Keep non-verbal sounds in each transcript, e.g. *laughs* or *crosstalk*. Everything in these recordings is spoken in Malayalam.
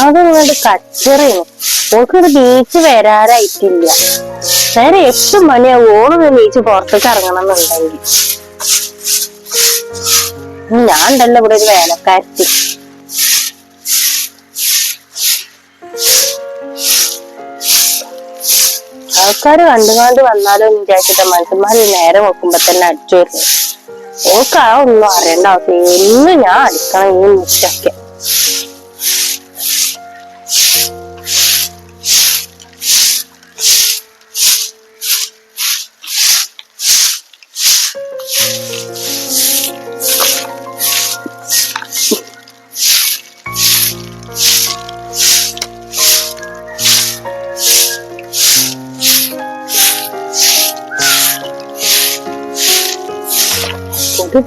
ആകെ ഇങ്ങോട്ട് കച്ചറയാണ് ഓൾക്കൊരു ബീച്ച് വരാറായിട്ടില്ല. നേരെ എട്ട് മണിയാവും ഓളൊന്ന് ബീച്ച് പുറത്തേക്ക് ഇറങ്ങണം എന്നുണ്ടെങ്കിൽ ഞാൻ ഉണ്ടല്ലോ ഇവിടെ ഒരു വേലക്കാരത്തി. ആൾക്കാർ കണ്ടുകാണ്ട് വന്നാലോ എന്ന് വിചാരിച്ചിട്ട് മനുഷ്യന്മാര് നേരെ നോക്കുമ്പോ തന്നെ അടിച്ചു വരുന്നു ഓൾക്ക് ആ ഒന്നും അറിയണ്ട ആവശ്യം ഇന്ന് ഞാൻ അടിക്കണം ഈ മുറ്റൊക്കെ.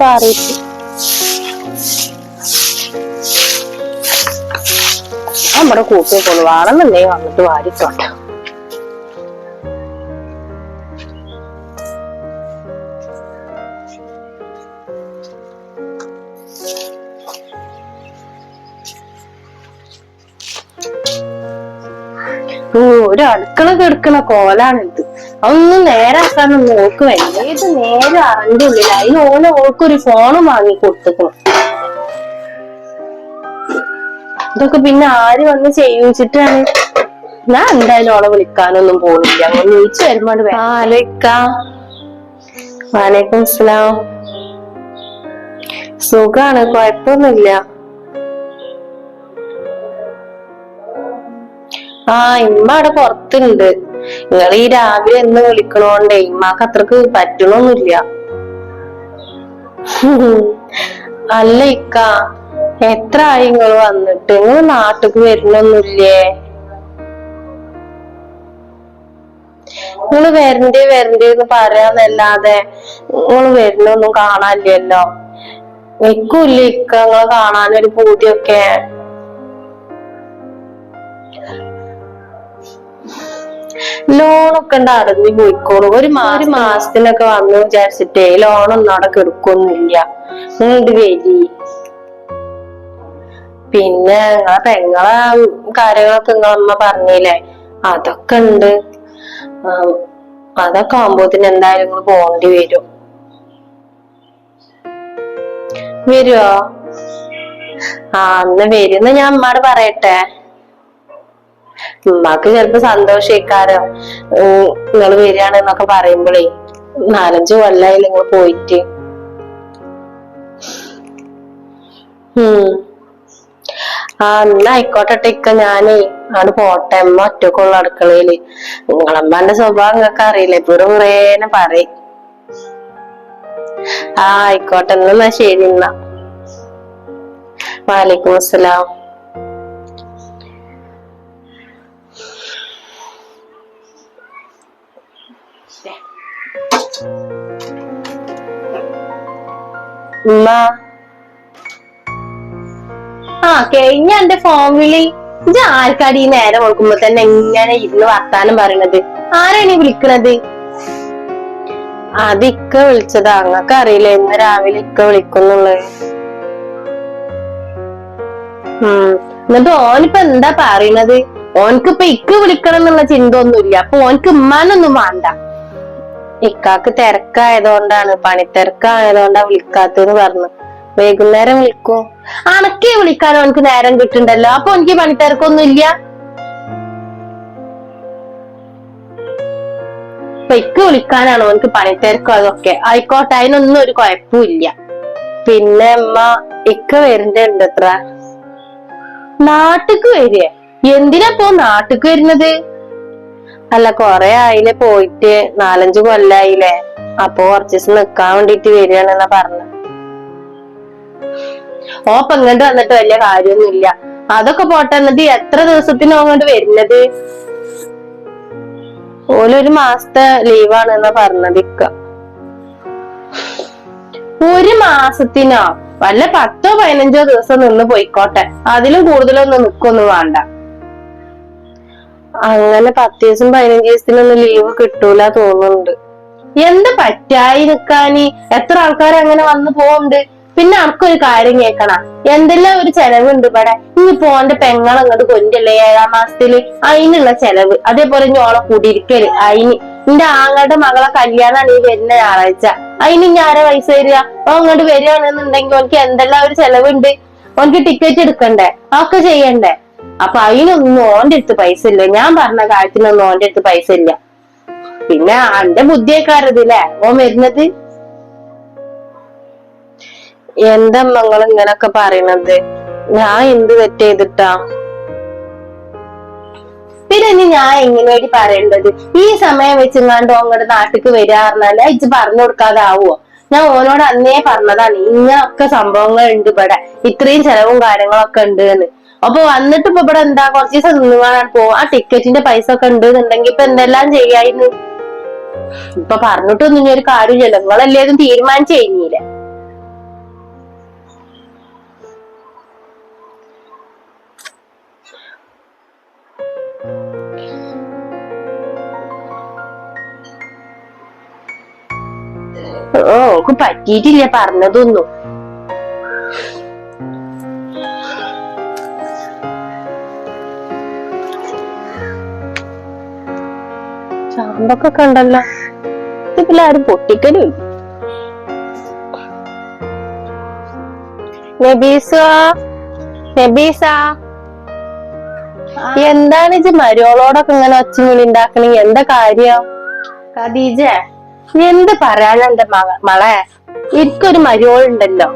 പാറിയിട്ട്. നമ്മുടെ കൂട്ടിയെ വേണമെന്നുണ്ടെങ്കിൽ വന്നിട്ട് വാരിത്തോട്ടെ ഓ, ഒരു അടുക്കള കെടുക്കണ കോലാണിത്. അതൊന്നും നേരാക്കാനും നോക്ക് വേണ്ട ഏത് നേരെ അറിന്റെ ഉള്ളിൽ അതിന് ഓന് ഓൾക്കൊരു ഫോണ് വാങ്ങി കൊടുത്തേക്കണം. ഇതൊക്കെ പിന്നെ ആര് വന്ന് ചെയ്യിച്ചിട്ടാണ്? ഞാൻ എന്തായാലും ഓളെ വിളിക്കാനൊന്നും പോകുന്നില്ല അങ്ങനെ നീച്ചു വരുമ്പോണ്ട് വാലേക്കും. സ്ലാം സുഖാണ് കൊഴപ്പൊന്നുമില്ല. ആ ഇമ്മ അവിടെ പുറത്തുണ്ട്. നിങ്ങൾ ഈ രാവിലെ എന്ന് വിളിക്കണോണ്ടേ ഇമ്മാക്ക് അത്രയ്ക്ക് പറ്റണൊന്നുമില്ല. അല്ല ഇക്ക എത്ര ആയി നിങ്ങൾ വന്നിട്ട്? നിങ്ങൾ നാട്ടിക്ക് വരുന്നൊന്നുമില്ലേ നിങ്ങൾ വരണ്ടേ വരണ്ടേ എന്ന് പറയാന്നല്ലാതെ നിങ്ങൾ വരുന്നൊന്നും കാണാനില്ലല്ലോ. എനിക്കുമില്ല ഇക്ക നിങ്ങളെ കാണാനൊരു പൂതിയൊക്കെ. ലോണൊക്കെ ഉണ്ട് അടഞ്ഞു പോയിക്കോളൂ. ഒരു ഒരു മാസത്തിനൊക്കെ വന്നു വിചാരിച്ചിട്ടേ ലോണൊന്നും അവിടെ കെടുക്കൊന്നുമില്ല. ഇത് വരി. പിന്നെ നിങ്ങളെ പെങ്ങളെ കാര്യങ്ങളൊക്കെ നിങ്ങളമ്മ പറഞ്ഞില്ലേ? അതൊക്കെ ഉണ്ട്. അതൊക്കെ ആകുമ്പോത്തിന് എന്തായാലും നിങ്ങൾ പോകേണ്ടി വരും. വരുവോ? ആ അന്ന് വരുന്ന ഞാൻ അമ്മയോട് പറയട്ടെ. ഉമ്മാക്ക് ചിലപ്പോ സന്തോഷിക്കാരോ? നിങ്ങൾ വരികയാണെന്നൊക്കെ പറയുമ്പോഴേ നാലഞ്ച് കൊല്ലായി നിങ്ങൾ പോയിട്ട്. ഉം. ആ എന്നാ ആയിക്കോട്ടെ ഇക്ക ഞാനേ അവിടെ പോട്ടെ. അമ്മ ഒറ്റക്കുള്ള അടുക്കളയിൽ. നിങ്ങളമ്മന്റെ സ്വഭാവം നിങ്ങൾക്ക് അറിയില്ലേ? ഇപ്പൊ കുറേനെ പറയും. ആ ആയിക്കോട്ടെ. എന്നാ ശരി എന്നാ. വാലിക്കും അസ്സലാം. ഉമ്മ. ആ കഴിഞ്ഞ എന്റെ ഫോൺ വിളി ഇത് ആൾക്കാടി ഈ നേരം കൊടുക്കുമ്പോ തന്നെ ഇങ്ങനെ ഇരുന്ന് വർത്താനം പറയണത്? ആരാണ് ഈ വിളിക്കണത്? അത് ഇക്ക വിളിച്ചതാ. അങ്ങക്ക് അറിയില്ല ഇന്ന് രാവിലെ ഇക്ക വിളിക്കുന്നുള്ളത് ഉം. എന്നിട്ട് ഓനിപ്പോ എന്താ പറയണത്? ഓനക്ക് ഇപ്പൊ ഇക്ക വിളിക്കണം എന്നുള്ള ചിന്ത ഒന്നുമില്ല. അപ്പൊ ഓനക്ക് ഉമ്മാനൊന്നും വേണ്ട. ഇക്കാക്ക് തിരക്കായതുകൊണ്ടാണ് പണിത്തിരക്കായതുകൊണ്ടാ വിളിക്കാത്തെന്ന് പറഞ്ഞു. വൈകുന്നേരം വിളിക്കും. അണക്കേ വിളിക്കാൻ അവനക്ക് നേരം കിട്ടുണ്ടല്ലോ. അപ്പൊ എനിക്ക് പണിത്തിരക്കൊന്നും ഇല്ല ഇക്ക് വിളിക്കാനാണ് അവനക്ക് പണിത്തിരക്കും അതൊക്കെ. ആയിക്കോട്ടെ അതിനൊന്നും ഒരു കുഴപ്പമില്ല പിന്നെ അമ്മ ഇക്ക വരുന്നുണ്ട് അത്ര നാട്ടിക്ക് വരിക? എന്തിനാ ഇപ്പൊ നാട്ടിക്ക് വരുന്നത്? അല്ല കൊറേ ആയില്ലേ പോയിട്ട്. നാലഞ്ച് കൊല്ലായില്ലേ. അപ്പൊ കുറച്ച് ദിവസം നിക്കാൻ വേണ്ടിട്ട് വരികയാണെന്നാ പറഞ്ഞു. ഓപ്പ ഇങ്ങോട്ട് വന്നിട്ട് വലിയ കാര്യമൊന്നുമില്ല അതൊക്കെ പോട്ടെ എന്നിട്ട് എത്ര ദിവസത്തിനോ അങ്ങോട്ട് വരുന്നത്? ഓലൊരു മാസത്തെ ലീവാണ് എന്നാ പറഞ്ഞത് ഇക്ക. ഒരു മാസത്തിനോ? വല്ല പത്തോ പതിനഞ്ചോ ദിവസം നിന്ന് പോയിക്കോട്ടെ. അതിലും കൂടുതലൊന്നും നിക്കൊന്നും വേണ്ട. അങ്ങനെ പത്ത് ദിവസം പതിനഞ്ച് ദിവസത്തിനൊന്നും ലീവ് കിട്ടൂല തോന്നുന്നുണ്ട്. എന്ത് പറ്റായി നിക്കാന്? എത്ര ആൾക്കാർ അങ്ങനെ വന്നു പോകുന്നുണ്ട് പിന്നെ അനക്കൊരു കാര്യം കേക്കണ എന്തെല്ലാം ഒരു ചെലവുണ്ട് ഇവിടെ? ഇനി പോവാന്റെ പെങ്ങൾ അങ്ങോട്ട് കൊണ്ടല്ലേ ഏഴാം മാസത്തിൽ? അതിനുള്ള ചെലവ്. അതേപോലെ ഞോളെ കൂടിയിരിക്കൽ. അതിന് നിന്റെ ആങ്ങളുടെ മകളെ കല്യാണമാണ് ഈ വരുന്ന ഞായറാഴ്ച. അതിന് ആരെ പൈസ തരിക? ഓ അങ്ങോട്ട് വരികയാണെന്നുണ്ടെങ്കിൽ ഓനക്ക് എന്തെല്ലാം ഒരു ചെലവുണ്ട്? ഓനക്ക് ടിക്കറ്റ് എടുക്കണ്ടേ? ഒക്കെ ചെയ്യണ്ടേ? അപ്പൊ അതിനൊന്നും ഓന്റെ അടുത്ത് പൈസ ഇല്ല ഞാൻ പറഞ്ഞ കാര്യത്തിനൊന്നും ഓന്റെ അടുത്ത് പൈസ ഇല്ല പിന്നെ അന്റെ ബുദ്ധിയേക്കാരതില്ലേ ഓൻ വരുന്നത്? എന്താ നിങ്ങൾ ഇങ്ങനൊക്കെ പറയണത്? ഞാൻ എന്ത് തെറ്റ് ചെയ്തിട്ടാ? പിന്നെ ഇനി ഞാൻ എങ്ങനെയായിട്ട് പറയേണ്ടത്? ഈ സമയം വെച്ചെങ്ങാണ്ട് അങ്ങോട്ട് നാട്ടിക്ക് വരിക പറഞ്ഞാൽ ഇജ്ജ് പറഞ്ഞു കൊടുക്കാതെ ആവുമോ ഞാൻ ഓനോട് അന്നേ പറഞ്ഞതാണ് ഇങ്ങനൊക്കെ സംഭവങ്ങൾ ഉണ്ട് ഇവിടെ. ഇത്രയും ചെലവും കാര്യങ്ങളൊക്കെ ഉണ്ട് എന്ന്. അപ്പൊ വന്നിട്ട് ഇപ്പൊ ഇവിടെ എന്താ കുറച്ച് ദിവസം നിന്നുകാണാൻ പോവും ആ ടിക്കറ്റിന്റെ പൈസ ഒക്കെ ഉണ്ട് എന്നുണ്ടെങ്കിൽ ഇപ്പൊ എന്തെല്ലാം ചെയ്യായിരുന്നു ഇപ്പൊ പറഞ്ഞിട്ടൊന്നും ഇനി ഒരു കാര്യമില്ലല്ലോ നിങ്ങളല്ലേതും തീരുമാനിച്ചു കഴിഞ്ഞില്ല ഓ പറ്റിയിട്ടില്ല പറഞ്ഞതൊന്നും ചാമ്പൊക്കെ കണ്ടല്ലോ. ഇതിലാരും പൊട്ടിക്കലും. നബീസ നബീസ. എന്താണ് ഇജ്ജ് മരോളോടൊക്കെ ഇങ്ങനെ ഒച്ചമുളി ഉണ്ടാക്കണ എന്താ കാര്യം? ഖദീജ. എന്ത് പറയാനാ എന്റെ മക മളെ? എനിക്കൊരു മരോളുണ്ടല്ലോ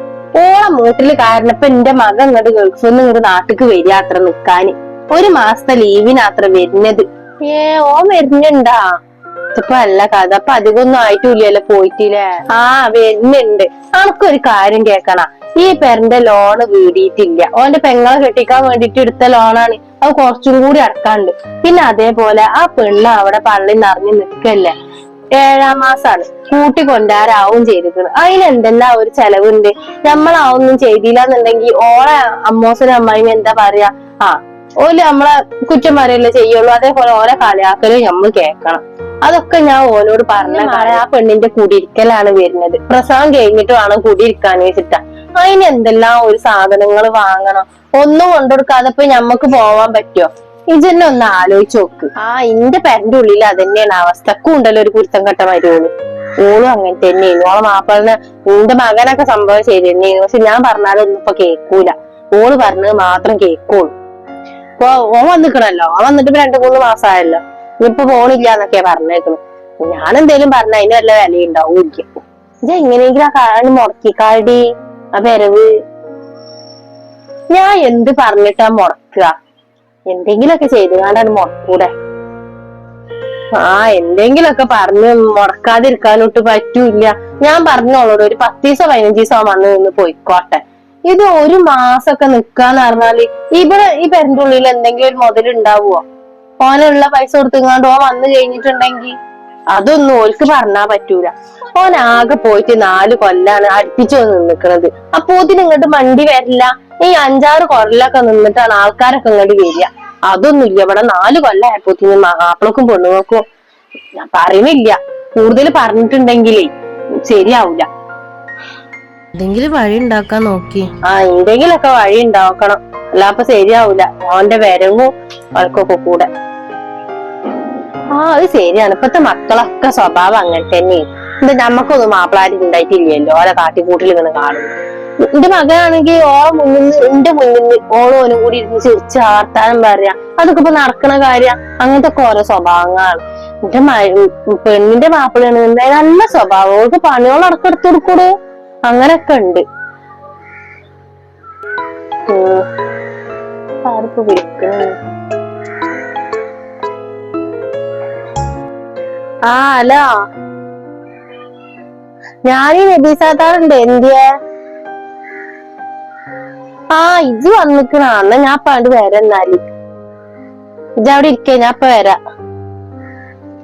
ഓളെ മൂട്ടിൽ കാരണം ഇപ്പൊ എന്റെ മകൻ ഇങ്ങോട്ട് ഗൾഫിൽ നിന്ന് ഇങ്ങോട്ട് നാട്ടിക്ക് വരിക അത്ര നിക്കാന്. ഒരു മാസത്തെ ലീവിനാത്ര വരുന്നത്. ഏ ഓ വരുന്നുണ്ടാ? ഇതിപ്പോ അല്ല കഥ. അപ്പൊ അധികമൊന്നും ആയിട്ടില്ലല്ലോ പോയിട്ടില്ലേ? ആ വരുന്നുണ്ട്. നമുക്കൊരു കാര്യം കേക്കണ ഈ പെരന്റെ ലോണ് വീടിയിട്ടില്ല. ഓന്റെ പെങ്ങളെ കെട്ടിക്കാൻ വേണ്ടിട്ട് എടുത്ത ലോണാണ് അത് കുറച്ചും കൂടി അടക്കാണ്ട് പിന്നെ അതേപോലെ ആ പെണ്ണ് അവിടെ പള്ളി നിറഞ്ഞു നിൽക്കല്ലേ? ഏഴാം മാസാണ്. കൂട്ടി കൊണ്ടാരാവും ചെയ്തിരിക്കുന്നത്. അതിന് എന്തെല്ലാം ഒരു ചെലവുണ്ട്? നമ്മളാവൊന്നും ചെയ്തില്ല എന്നുണ്ടെങ്കിൽ ഓളെ അമ്മോസനും അമ്മായിയും എന്താ പറയാ? ആ ഓൽ നമ്മളെ കുറ്റം പറയല്ലേ ചെയ്യുള്ളൂ. അതേപോലെ ഓരോ കളിയാക്കലും നമ്മൾ കേൾക്കണം. അതൊക്കെ ഞാൻ ഓനോട് പറഞ്ഞ കാര്യം. ആ പെണ്ണിന്റെ കുടിയിരിക്കലാണ് വരുന്നത്. പ്രസവം കഴിഞ്ഞിട്ട് വേണം കുടിയിരിക്കാൻ വെച്ചിട്ടാ. അതിന് എന്തെല്ലാം ഒരു സാധനങ്ങൾ വാങ്ങണം? ഒന്നും കൊണ്ടുകൊടുക്കാതെ ഇപ്പൊ ഞമ്മക്ക് പോവാൻ പറ്റുമോ ഇജന്നെ ഒന്ന് ആലോചിച്ച് നോക്ക്. ആ ഇന്റെ പെരന്റെ ഉള്ളിൽ അതന്നെയാണ് അവസ്ഥ. ഉണ്ടല്ലോ ഒരു കുരുത്തം കെട്ട മരുവോൾ ഓളും അങ്ങനെ തന്നെയാണ്. ഓളെ മാപ്പിളിന് നിന്റെ മകനൊക്കെ സംഭവം ശരി തന്നെയായിരുന്നു പക്ഷെ ഞാൻ പറഞ്ഞാലൊന്നും ഇപ്പൊ കേൾക്കൂല ഓൾ പറഞ്ഞത് മാത്രം കേൾക്കുള്ളൂ ഇപ്പൊ ഓൻ വന്നിക്കണല്ലോ. ഓൻ വന്നിട്ട് ഇപ്പൊ രണ്ടു മൂന്ന് മാസമായല്ലോ ഇപ്പൊ ഫോണില്ല എന്നൊക്കെയാ പറഞ്ഞേക്കണു. ഞാൻ എന്തേലും പറഞ്ഞ അതിന് വല്ല വിലയുണ്ടാവും എനിക്ക്. ഇത് എങ്ങനെയെങ്കിലും ആ കാണ് മുടക്കിക്കാടി ആ വരവ്. ഞാൻ എന്ത് പറഞ്ഞിട്ടാ മുടക്കുക? എന്തെങ്കിലൊക്കെ ചെയ്ത് കണ്ടാണ് മുടക്കൂടെ? ആ എന്തെങ്കിലൊക്കെ പറഞ്ഞ് മുടക്കാതിരിക്കാനൊട്ട് പറ്റൂല ഞാൻ പറഞ്ഞോളോട് ഒരു പത്ത് ദിവസം പതിനഞ്ച് ദിവസം വന്ന് നിന്ന് പോയിക്കോട്ടെ. ഇത് ഒരു മാസൊക്കെ നിക്കാന്ന് പറഞ്ഞാൽ ഇവിടെ ഈ പെരന്റെ ഉള്ളിൽ എന്തെങ്കിലും ഒരു മുതൽ ഉണ്ടാവുമോ ഓനുള്ള പൈസ കൊടുത്തുങ്ങാണ്ട് ഓ വന്നു കഴിഞ്ഞിട്ടുണ്ടെങ്കിൽ അതൊന്നും ഓൽക്ക് പറഞ്ഞാ പറ്റൂല. ഓൻ ആകെ പോയിട്ട് നാല് കൊല്ലാണ് അടുപ്പിച്ചു വന്ന് നിൽക്കുന്നത് അപ്പൊ ഇതിന് ഇങ്ങോട്ട് മണ്ടി വരില്ല. ഈ അഞ്ചാറ് കൊല്ലൊക്കെ നിന്നിട്ടാണ് ആൾക്കാരൊക്കെ ഇങ്ങോട്ട് വരിക. അതൊന്നും ഇല്ല. ഇവിടെ നാല് കൊല്ലായപ്പോത്തിന് മാപ്പിളക്കും പെണ്ണുങ്ങൾക്കും ഞാൻ പറയുന്നില്ല. കൂടുതൽ പറഞ്ഞിട്ടുണ്ടെങ്കിലേ ശരിയാവൂല. എന്തെങ്കിലും വഴി ഉണ്ടാക്കാൻ നോക്കി. ആ എന്തെങ്കിലൊക്കെ വഴി ഉണ്ടാക്കണം. അല്ലാപ്പൊ ശരിയാവൂല. ഓന്റെ വരവും ആൾക്കൊക്കെ കൂടെ. ആ അത് ശരിയാണ്. ഇപ്പത്തെ മക്കളൊക്കെ സ്വഭാവം അങ്ങനെ തന്നെ എന്താ നമ്മക്കൊന്നും മാപ്പിളാരി ഉണ്ടായിട്ടില്ലല്ലോ. ഓരോ കാട്ടിക്കൂട്ടിൽ ഇങ്ങനെ കാണുന്നു. എന്റെ മകനാണെങ്കിൽ ഓളെ മുന്നിൽ എന്റെ മുന്നിൽ ഓളും കൂടി ഇരുന്ന് ചിരിച്ച് ആർത്താനും പറയാ. അതൊക്കെ ഇപ്പൊ നടക്കണ കാര്യം. അങ്ങനത്തെ ഒക്കെ ഓരോ സ്വഭാവങ്ങളാണ്. എന്റെ പെണ്ണിന്റെ മാപ്പിളയാണ് എന്തായാലും നല്ല സ്വഭാവം. ഓൾക്ക് പണിയോളടക്കം എടുത്തു കൊടുക്കൂടൂ? അങ്ങനൊക്കെ ഉണ്ട് ആ ഹലോ ഞാനീ നബീസാത്താറുണ്ട് എന്തിയെ? ആ ഇത് വന്നിക്കണ എന്നാ ഞാൻ പണ്ട് വരാം എന്നാൽ. ഇജ് അവിടെ ഇരിക്കേ ഞാൻ ഇപ്പൊ വരാ.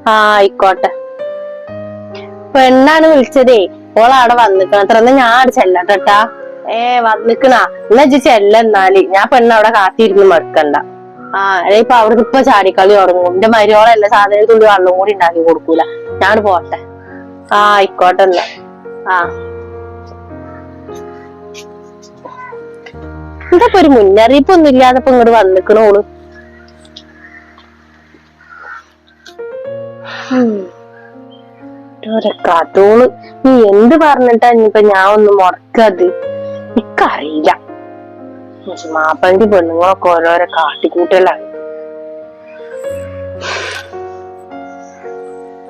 ആ ആയിക്കോട്ടെ. പെണ്ണാണ് വിളിച്ചതേ. ഓൾ അവിടെ വന്നിക്കണ. അത്ര ഞാൻ അവിടെ ചെല്ലട്ടാ ഏ വന്നിക്കണ. എന്നാ ഇജ്ജ് ചെല്ല എന്നാൽ. ഞാൻ പെണ്ണ അവിടെ കാത്തിരുന്ന് മടുക്കണ്ട. ആ ഇപ്പൊ അവിടുന്ന് ഇപ്പൊ ചാടിക്കളി തുടങ്ങും. എന്റെ മരിയോളല്ല സാധനത്തുള്ളി വെള്ളം കൂടി ഉണ്ടാക്കി കൊടുക്കൂല. ഞാൻ പോട്ടെ. ആ ആയിക്കോട്ടെ എന്നാ. ആ. എന്താ ഒരു മുന്നറിയിപ്പ് ഒന്നും ഇല്ലാതെ ഇങ്ങോട്ട് വന്നിക്കണോൾ കഥോൾ നീ എന്ത് പറഞ്ഞിട്ടാ ഇനിയിപ്പൊ ഞാൻ ഒന്ന് മുടക്കത് എനിക്കറിയില്ല. മാപ്പഴി പെണ്ണുങ്ങളൊക്കെ ഓരോരോ കാട്ടിക്കൂട്ടലാണ്.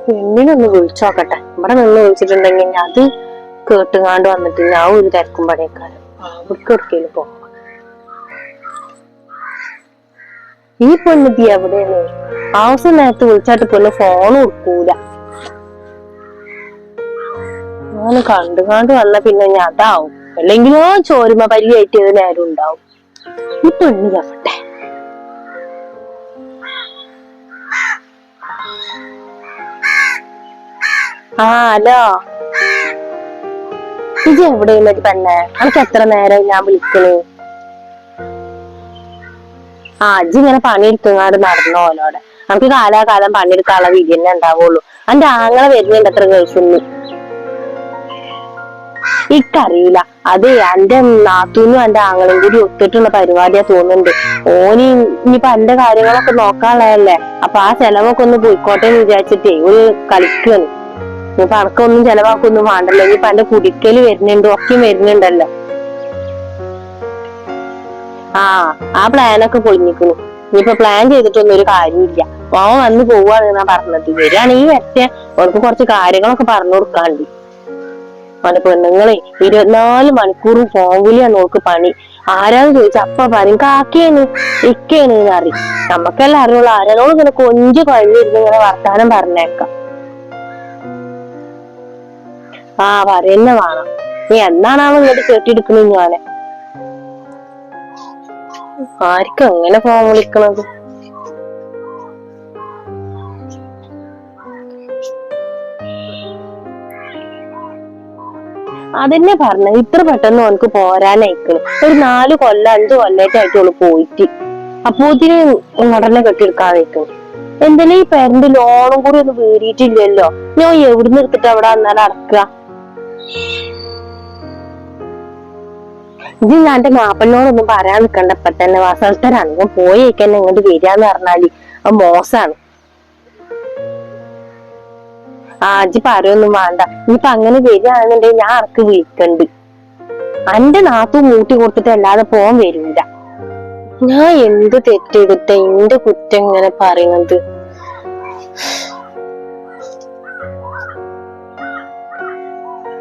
പെണ്ണിനൊന്ന് വിളിച്ചോക്കട്ടെ. ഇവിടെ നിന്ന് വിളിച്ചിട്ടുണ്ടെങ്കിൽ അത് കേട്ടുങ്ങാണ്ട് വന്നിട്ട് ഞാൻ ഒരു തിരക്കും പണിയേക്കാരം. അവർക്ക് എവിടേലും പോകും ഈ പെണ്ണിതി എവിടെയാണ്? ആവശ്യം നേരത്തെ വിളിച്ചാട്ട് പെണ്ണ് ഫോൺ കൊടുക്കൂല. ഞാൻ കണ്ടു കണ്ടു വന്ന പിന്നെ ഞാൻ അതാവും. അല്ലെങ്കിലോ ചോരുമ പല്ലിയായിട്ട് ഏത് നേരം ഉണ്ടാവും. ഈ പെണ്ണ് ചവട്ടെ. ആ ഹലോ. ഇത് എവിടെയുള്ളത് പെണ്ണെ? എനിക്ക് എത്ര നേരം ഞാൻ വിളിക്കണേ? ആ അജി ഇങ്ങനെ പണിയെടുക്കങ്ങാട് നടന്നോ അവനോടെ നമുക്ക് കാലാകാലം പണിയെടുക്കാനുള്ള വിധി തന്നെ ഉണ്ടാവുള്ളൂ. എന്റെ ആങ്ങളെ വരുന്നുണ്ട് അത്ര ഗൾഫിന്ന്. ഇക്കറിയില്ല അത് എന്റെ നാത്തൂനും എന്റെ ആങ്ങളും കൂടി ഒത്തിട്ടുള്ള പരിപാടിയാ തോന്നുന്നുണ്ട്. ഓന് ഇനിയിപ്പൊ എന്റെ കാര്യങ്ങളൊക്കെ നോക്കാനുള്ളതല്ലേ? അപ്പൊ ആ ചെലവൊക്കെ ഒന്ന് പോയിക്കോട്ടെ എന്ന് വിചാരിച്ചിട്ടേ ഒരു കളിക്കാണ്. ഇനിയിപ്പൊ അനക്കൊന്നും ചെലവാക്കൊന്നും വേണ്ടല്ലോ. ഇനിയിപ്പൊ എന്റെ കുടിക്കൽ വരുന്നുണ്ട് ഒക്കെ വരുന്നുണ്ടല്ലോ. ആ ആ പ്ലാനൊക്കെ പൊളിഞ്ഞിക്കുന്നു ഇനിയിപ്പൊ പ്ലാൻ ചെയ്തിട്ടൊന്നും ഒരു കാര്യമില്ല അവൻ വന്ന് പോവാണ് ഞാൻ പറഞ്ഞത്. വരികയാണെങ്കിൽ വരട്ടെ. അവർക്ക് കുറച്ച് കാര്യങ്ങളൊക്കെ പറഞ്ഞു കൊടുക്കാണ്ട് അവന്റെ പെണ്ണുങ്ങളെ ഇരുപത്തിനാല് മണിക്കൂറും ഫോൺ നോക്ക് പണി. ആരാന്ന് ചോദിച്ചാ അപ്പ പറയും കാക്കേന് ഇക്കേന് അറിയും നമുക്കെല്ലാം അറിയുള്ളൂ ആരാനോട് ഇങ്ങനെ കൊഞ്ച് കഴിഞ്ഞിരുന്ന് ഇങ്ങനെ വർത്താനം പറഞ്ഞേക്കാം. ആ പറയുന്ന വേണം. നീ എന്നാണ് അവൻ ഇങ്ങോട്ട് കേട്ടിരിക്കണു ഞാനെ? ആർക്കും എങ്ങനെ ഫോൺ വിളിക്കണത്? അതന്നെ പറഞ്ഞു ഇത്ര പെട്ടെന്ന് ഓനക്ക് പോരാനായിക്കണു. ഒരു നാല് കൊല്ലം അഞ്ചു കൊല്ലായിട്ടായിട്ട് ഓൾ പോയിട്ട്. അപ്പോത്തിന് ഉടനെ കെട്ടിയെടുക്കാൻ വെക്കണം എന്തെങ്കിലും ഈ പേരന്റ് ലോണും കൂടി ഒന്ന് വീടിയിട്ടില്ലല്ലോ ഞാൻ എവിടുന്ന് എടുത്തിട്ട് അവിടെ വന്നാൽ അടക്കുക ഇത് ഞാൻ എന്റെ മാപ്പിളിനോടൊന്നും പറയാൻ നിൽക്കണ്ട. ഇപ്പൊ തന്നെ വാസൽത്തരാണ് ഞാൻ പോയേക്കന്നെ ഇങ്ങോട്ട് വരികയെന്ന് പറഞ്ഞാൽ. മോശാണ്. ആ അജി പറയൊന്നും വേണ്ട. ഇനിയിപ്പൊ അങ്ങനെ വരികയാണെന്നുണ്ടെങ്കിൽ ഞാൻ ആർക്ക് വിളിക്കണ്ട്? അന്റെ നാത്തു മൂട്ടി കൊടുത്തിട്ട് അല്ലാതെ പോവാൻ വരില്ല ഞാൻ എന്ത് തെറ്റെടുത്ത എന്റെ കുറ്റം ഇങ്ങനെ പറയുന്നത്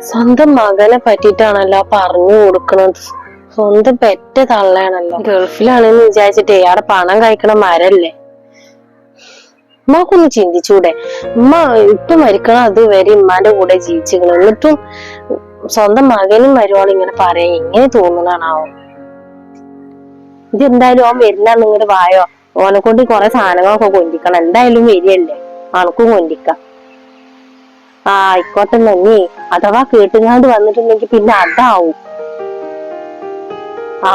സ്വന്തം മകനെ പറ്റിട്ടാണല്ലോ പറഞ്ഞു കൊടുക്കണത്. സ്വന്തം പെറ്റ തള്ളയാണല്ലോ. ഗൾഫിലാണെന്ന് വിചാരിച്ചിട്ട് അവിടെ പണം കഴിക്കണ മരല്ലേ? ഉമ്മാക്കൊന്ന് ചിന്തിച്ചൂടെ. ഉമ്മ ഇപ്പൊ മരിക്കണം അതുവരെ ഉമ്മാന്റെ കൂടെ ജീവിച്ചിരിക്കണം. എന്നിട്ടും സ്വന്തം മകനും മരുവാളും ഇങ്ങനെ പറയാൻ എങ്ങനെ തോന്നുന്നതാണാവോ? ഇത് എന്തായാലും ഓൻ വരുന്ന നിങ്ങളുടെ വായോ? ഓനെ കൊണ്ട് കുറെ സാധനങ്ങളൊക്കെ കൊണ്ടിക്കണം. എന്തായാലും വരികയല്ലേ? അനക്കും കൊണ്ടിക്കാം. ആ ആയിക്കോട്ടെ നന്ദി അഥവാ കേട്ടുങ്ങാണ്ട് വന്നിട്ടുണ്ടെങ്കിൽ പിന്നെ അതാവും. ആ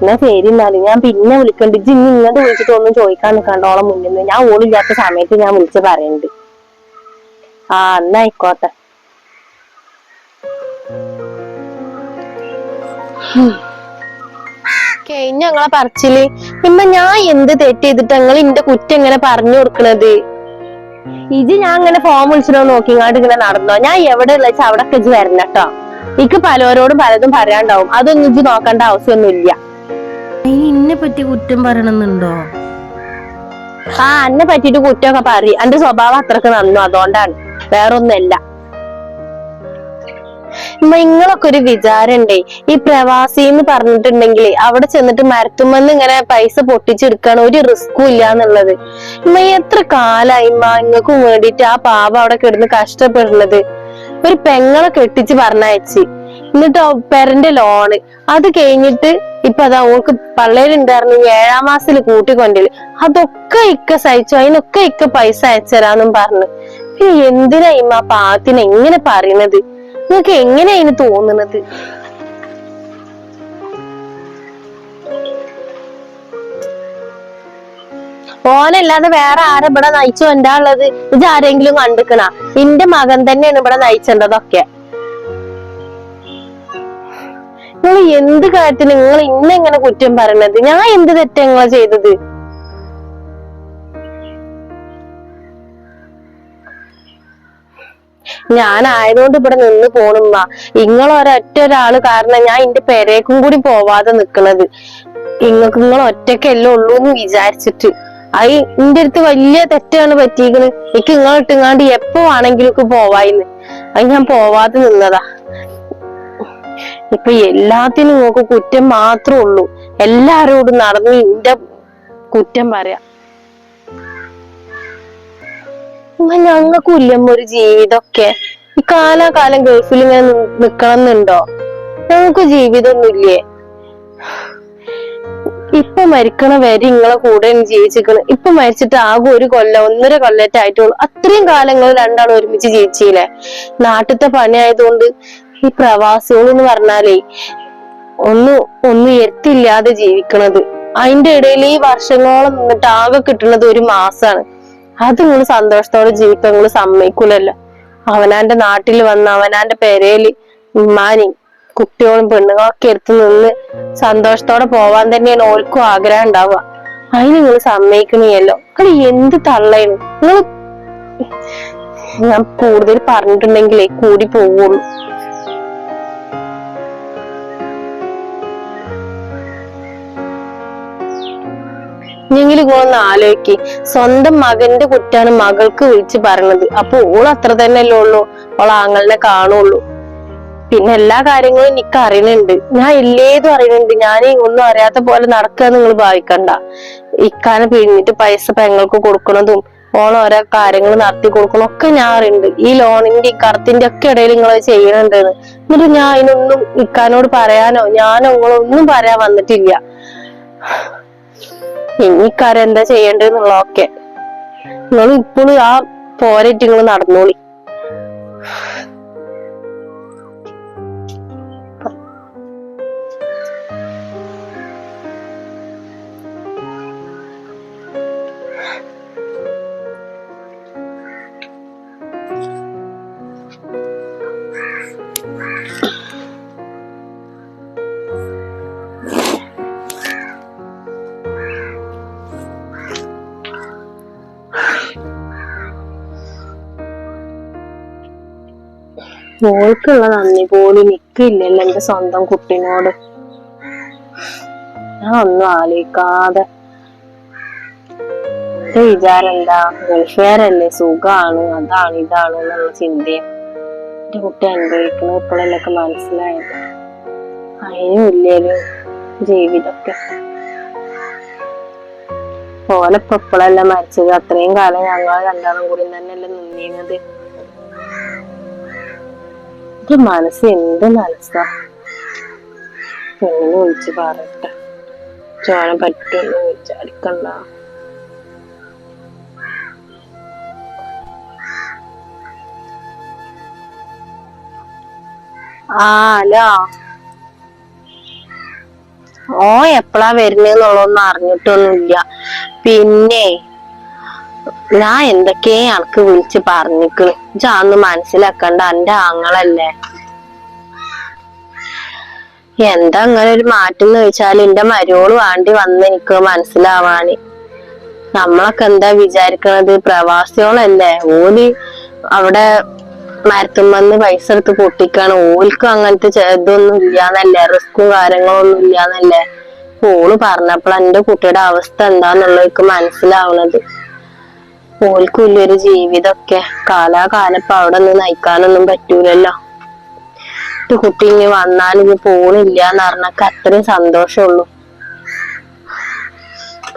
എന്നാ ശരി എന്നാൽ ഞാൻ പിന്നെ വിളിക്കണ്ട്. ഇജ്ജ് ഇനി ഇങ്ങോട്ട് വിളിച്ചിട്ട് ഒന്നും ചോദിക്കാൻ നിൽക്കണ്ട ഓളെ മുന്നിൽ നിന്ന്. ഞാൻ ഓളില്ലാത്ത സമയത്ത് ഞാൻ വിളിച്ച് പറയണ്ട്. ആ എന്നാ ആയിക്കോട്ടെ. ഞങ്ങളെ പറച്ചിൽ. പിന്നെ ഞാൻ എന്ത് തെറ്റ് ചെയ്തിട്ട് ഞങ്ങൾ ഇന്റെ കുറ്റം എങ്ങനെ പറഞ്ഞു കൊടുക്കണത്? ഇജ് ഞാൻ ഇങ്ങനെ ഫോം വിളിച്ചിട്ടോ നോക്കിങ്ങാണ്ട് ഇങ്ങനെ നടന്നോ? ഞാൻ എവിടെ ഉള്ള അവിടെ ഇജ്ജ് വരണം കേട്ടോ. എനിക്ക് പലരോടും പലതും പറയാണ്ടാവും. അതൊന്നും ഇജ്ജ് നോക്കേണ്ട ആവശ്യമൊന്നുമില്ല ഇല്ല എന്നെ പറ്റി കുറ്റം പറയണമെന്നുണ്ടോ ആ എന്നെ പറ്റിട്ട് കുറ്റമൊക്കെ പറ എന്റെ സ്വഭാവം അത്രയ്ക്ക് നന്നു. അതുകൊണ്ടാണ്. വേറൊന്നല്ല നിങ്ങളൊക്കെ ഒരു വിചാരണ്ടേ? ഈ പ്രവാസി എന്ന് പറഞ്ഞിട്ടുണ്ടെങ്കിൽ അവിടെ ചെന്നിട്ട് മരത്തുമെന്ന് ഇങ്ങനെ പൈസ പൊട്ടിച്ചെടുക്കാൻ ഒരു റിസ്കും ഇല്ല എന്നുള്ളത്. ഇമ്മ എത്ര കാലായി ഇമ്മ ഇങ്ങൾക്കും വേണ്ടിട്ട് ആ പാവ അവിടെ കിടന്ന് കഷ്ടപ്പെടുന്നത് ഒരു പെങ്ങളെ കെട്ടിച്ച് പറഞ്ഞയച്ച്. എന്നിട്ട് പെരന്റെ ലോണ് അത് കഴിഞ്ഞിട്ട് ഇപ്പൊ അതാ ഓൾക്ക് പള്ളേലുണ്ടായിരുന്നു ഏഴാം മാസത്തിൽ കൂട്ടിക്കൊണ്ടില്ല അതൊക്കെ ഇക്ക സഹിച്ചു അതിനൊക്കെ ഇക്ക പൈസ അയച്ചരാന്നും പറഞ്ഞു. പിന്നെ എന്തിനാ ഇമ്മ പാത്തിനെ എങ്ങനെ പറയണത് നിങ്ങൾക്ക് എങ്ങനെയാ അതിന് തോന്നുന്നത്? ഓനല്ലാതെ വേറെ ആരെ ഇവിടെ നയിച്ചു എന്താ ഉള്ളത്? ഇത് ആരെങ്കിലും കണ്ടിക്കണ? എന്റെ മകൻ തന്നെയാണ് ഇവിടെ നയിച്ചേണ്ടതൊക്കെ. നിങ്ങൾ എന്ത് കാര്യത്തിൽ നിങ്ങൾ ഇന്നെ ഇങ്ങനെ കുറ്റം പറയണത്? ഞാൻ എന്ത് തെറ്റ നിങ്ങളെ ചെയ്തത്? ഞാൻ ആയതുകൊണ്ട് ഇവിടെ നിന്ന് പോണുമ്മ. നിങ്ങൾ ഒരൊറ്റ ഒരാൾ കാരണം ഞാൻ എന്റെ പെരേക്കും കൂടി പോവാതെ നിക്കണത്. നിങ്ങൾക്ക് നിങ്ങൾ ഒറ്റക്കല്ലേ ഉള്ളൂ എന്ന് വിചാരിച്ചിട്ട്. അത് എന്റെ അടുത്ത് വലിയ തെറ്റാണ് പറ്റിയിരിക്കുന്നത് എനിക്ക് ഇങ്ങോട്ട് ഇട്ടുങ്ങാണ്ട് എപ്പോ ആണെങ്കിലും ഒക്കെ പോവായിന്ന്. അത് ഞാൻ പോവാതെ നിന്നതാ. ഇപ്പൊ എല്ലാത്തിനും നോക്ക് കുറ്റം മാത്രമേ ഉള്ളൂ. എല്ലാരോടും നടന്ന് എന്റെ കുറ്റം പറയാ. ഞങ്ങൾക്കും ഇല്ലമ്മ ഒരു ജീവിതമൊക്കെ ഈ കാലാകാലം ഗൾഫിൽ ഇങ്ങനെ നിക്കണം എന്നുണ്ടോ ഞങ്ങൾക്ക് ജീവിതമൊന്നുമില്ലേ? ഇപ്പൊ മരിക്കണ വരെ നിങ്ങളെ കൂടെ ജീവിച്ചിരിക്കണം ഇപ്പൊ മരിച്ചിട്ട് ആകെ ഒരു കൊല്ലം ഒന്നര കൊല്ലത്തെ ആയിട്ടുള്ളൂ. അത്രയും കാലങ്ങൾ രണ്ടാളും ഒരുമിച്ച് ജീവിച്ചില്ലേ നാട്ടിലത്തെ പണിയായതുകൊണ്ട് ഈ പ്രവാസികൾ എന്ന് പറഞ്ഞാലേ ഒന്ന് ഒന്നും എത്തില്ലാതെ ജീവിക്കണത്. അതിന്റെ ഇടയിൽ ഈ വർഷങ്ങളോളം നിന്നിട്ട് ആകെ കിട്ടുന്നത് ഒരു മാസാണ്. അത് നിങ്ങൾ സന്തോഷത്തോടെ ജീവിക്കാൻ നിങ്ങൾ സമ്മതിക്കൂലല്ലോ. അവനാന്റെ നാട്ടിൽ വന്ന അവനാന്റെ പെരയിൽ ഉമ്മാനി കുട്ടികളും പെണ്ണുങ്ങളും ഒക്കെ എടുത്ത് നിന്ന് സന്തോഷത്തോടെ പോവാൻ തന്നെയാണ് ഓർക്കും ആഗ്രഹം ഉണ്ടാവുക. അതിന് നിങ്ങൾ സമ്മതിക്കണിയല്ലോ നിങ്ങൾ എന്ത് തള്ളയാണ്? നിങ്ങൾ ഞാൻ കൂടുതൽ പറഞ്ഞിട്ടുണ്ടെങ്കിലേ കൂടി പോവുള്ളൂ. എങ്കിലും പോകുന്ന ആലോചിക്ക്. സ്വന്തം മകന്റെ കുറ്റാണ് മകൾക്ക് വിളിച്ച് പറഞ്ഞത് അപ്പൊ ഓൾ അത്ര തന്നെയല്ലേ ഉള്ളൂ. ഓൾ ആങ്ങളെ കാണുള്ളൂ. പിന്നെ എല്ലാ കാര്യങ്ങളും എനിക്ക് അറിയണുണ്ട് ഞാൻ ഇല്ലേതും അറിയണുണ്ട് ഞാൻ ഒന്നും അറിയാത്ത പോലെ നടക്കുക നിങ്ങൾ ഭാവിക്കണ്ട. ഇക്കാനെ പിഴിഞ്ഞിട്ട് പൈസ പെങ്ങൾക്ക് കൊടുക്കണതും ഓണം ഓരോ കാര്യങ്ങൾ നടത്തി കൊടുക്കണം ഒക്കെ ഞാൻ അറിയുന്നുണ്ട്. ഈ ലോണിന്റെ ഈ കടത്തിന്റെ ഒക്കെ ഇടയിൽ നിങ്ങൾ ചെയ്യണുണ്ട് എന്നിട്ട് ഞാൻ അതിനൊന്നും ഇക്കാനോട് പറയാനോ ഞാനോ നിങ്ങളൊന്നും പറയാൻ വന്നിട്ടില്ല. ഇനിക്കാരം എന്താ ചെയ്യേണ്ടതെന്നുള്ളതൊക്കെ. നിങ്ങൾ ഇപ്പോഴും ആ പോരറ്റ് നിങ്ങൾ നടന്നോളി. മോൾക്കുള്ള നന്ദി പോലും നിക്കില്ലല്ലോ എന്റെ സ്വന്തം കുട്ടിനോട്. ഞാൻ ഒന്നും ആലോചിക്കാതെ. എന്റെ വിചാരം എന്താ? ഗൾഫുകാരല്ലേ? സുഖാണ്. അതാണ് ഇതാണ് എന്നുള്ള ചിന്തയും എന്റെ കുട്ടി അനുഭവിക്കുന്നത് ഇപ്പോഴല്ലൊക്കെ മനസ്സിലായത്. അതിനും ഇല്ലേലും ജീവിതമൊക്കെ. ഓലപ്പോ ഇപ്പോഴല്ല മരിച്ചത്. അത്രയും കാലം ഞങ്ങൾ രണ്ടാളും കൂടി തന്നെയല്ലേ നിന്നീനത് എന്റെ മനസ്സ് എന്ത് മനസ്സാ? പെണ്ണിനെ വിളിച്ച് പറയട്ടെ. ചോന പറ്റുമെന്ന് വിചാരിക്കണ്ട ഓ എപ്പളാ വരുന്നേന്നുള്ളതൊന്നും അറിഞ്ഞിട്ടൊന്നുമില്ല. പിന്നെ ഞാൻ എന്തൊക്കെയാ ആൾക്ക് വിളിച്ച് പറഞ്ഞിക്കണ് ഇജാന്ന് മനസ്സിലാക്കണ്ട എന്റെ ആങ്ങളല്ലേ? എന്താ അങ്ങനെ ഒരു മാറ്റം എന്ന് വെച്ചാൽ എന്റെ മരോൾ വേണ്ടി വന്ന് എനിക്ക് മനസ്സിലാവാന്. നമ്മളൊക്കെ എന്താ വിചാരിക്കണത്? പ്രവാസികളല്ലേ? ഓൽ അവിടെ മരത്തുമ്പന്ന് പൈസ എടുത്ത് പൊട്ടിക്കാണ്. ഓൽക്കും അങ്ങനത്തെ ഇതൊന്നും ഇല്ലാന്നല്ലേ? റിസ്ക്കും കാര്യങ്ങളൊന്നും ഇല്ലാന്നല്ലേ? ഓൾ പറഞ്ഞപ്പോൾ എന്റെ കുട്ടിയുടെ അവസ്ഥ എന്താന്നുള്ളത് എനിക്ക് മനസ്സിലാവണത്. ഓൽക്കും ഇല്ലൊരു ജീവിതമൊക്കെ കാലാകാലം ഇപ്പൊ അവിടെ നിന്ന് നയിക്കാനൊന്നും പറ്റൂലല്ലോ. കുട്ടി ഇനി വന്നാൽ ഇനി പോണില്ല എന്ന് പറഞ്ഞൊക്കെ അത്രയും സന്തോഷമുള്ളൂ.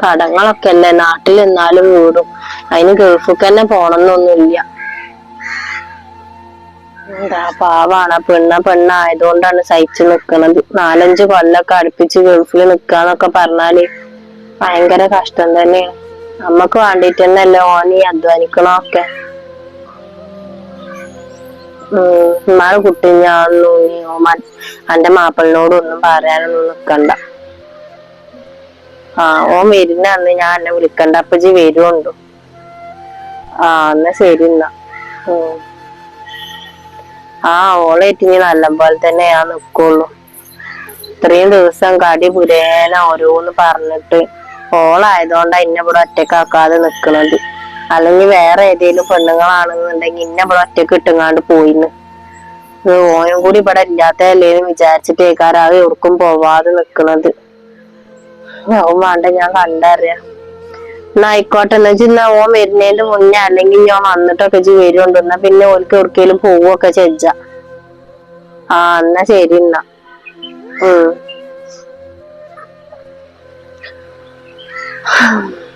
കടങ്ങളൊക്കെ അല്ലേ? നാട്ടിൽ നിന്നാലും വീടും അതിന് ഗൾഫിക്ക് തന്നെ പോണമെന്നൊന്നുമില്ല എന്താ പാവാണ്. പെണ്ണ പെണ്ണായതുകൊണ്ടാണ് സഹിച്ചു നിക്കണത്. നാലഞ്ച് കൊല്ലൊക്കെ അടുപ്പിച്ച് ഗൾഫിൽ നിക്കാന്നൊക്കെ പറഞ്ഞാൽ ഭയങ്കര കഷ്ടം തന്നെയാണ്. നമ്മക്ക് വേണ്ടിട്ട് തന്നെയല്ലേ ഓനീ അധ്വാനിക്കണമൊക്കെ ഉം ഉമ്മാടെ കുട്ടി ഞാനൊന്നും എന്റെ മാപ്പിളിനോടൊന്നും പറയാനൊന്നും നിക്കണ്ട. ആ ഓൻ വരുന്ന അന്ന് ഞാൻ എന്നെ വിളിക്കണ്ട. അപ്പൊ ജി വരുമുണ്ടോ ആ എന്നാ ശരി എന്നാ. ആ ഓളേറ്റ് ഇനി നല്ല പോലെ തന്നെ ഞാൻ നിക്കുള്ളൂ. ഇത്രയും ദിവസം കടി പുരേന ഓരോന്ന് പറഞ്ഞിട്ട് ഓളായതുകൊണ്ടാ ഇന്നെ ഇവിടെ ഒറ്റക്കാക്കാതെ നിക്കണത് അല്ലെങ്കിൽ വേറെ ഏതേലും പെണ്ണുങ്ങളാണെന്നുണ്ടെങ്കിൽ ഇന്ന ഇവിടെ ഒറ്റയ്ക്ക് ഇട്ടുങ്ങാണ്ട് പോയിന്ന്. ഓനും കൂടി ഇവിടെ ഇല്ലാത്തല്ലേന്ന് വിചാരിച്ചിട്ട് കേൾക്കാരാവ് എവിടക്കും പോവാതെ നിക്കണത്. അവൻ വേണ്ട ഞാൻ കണ്ടറിയാം. എന്നാ ആയിക്കോട്ടെ എന്നാ വെച്ചാൽ ഓൻ വരുന്നതിന്റെ മുന്നേ അല്ലെങ്കിൽ ഞാൻ വന്നിട്ടൊക്കെ ചെയ്ത് വരുന്നുണ്ട്. എന്നാ പിന്നെ ഓൽക്ക് എവിടേക്കെങ്കിലും പോവുകയൊക്കെ ചെയ്യാ ആ എന്നാ ശരി എന്നാ ഉം. Hmm. *laughs*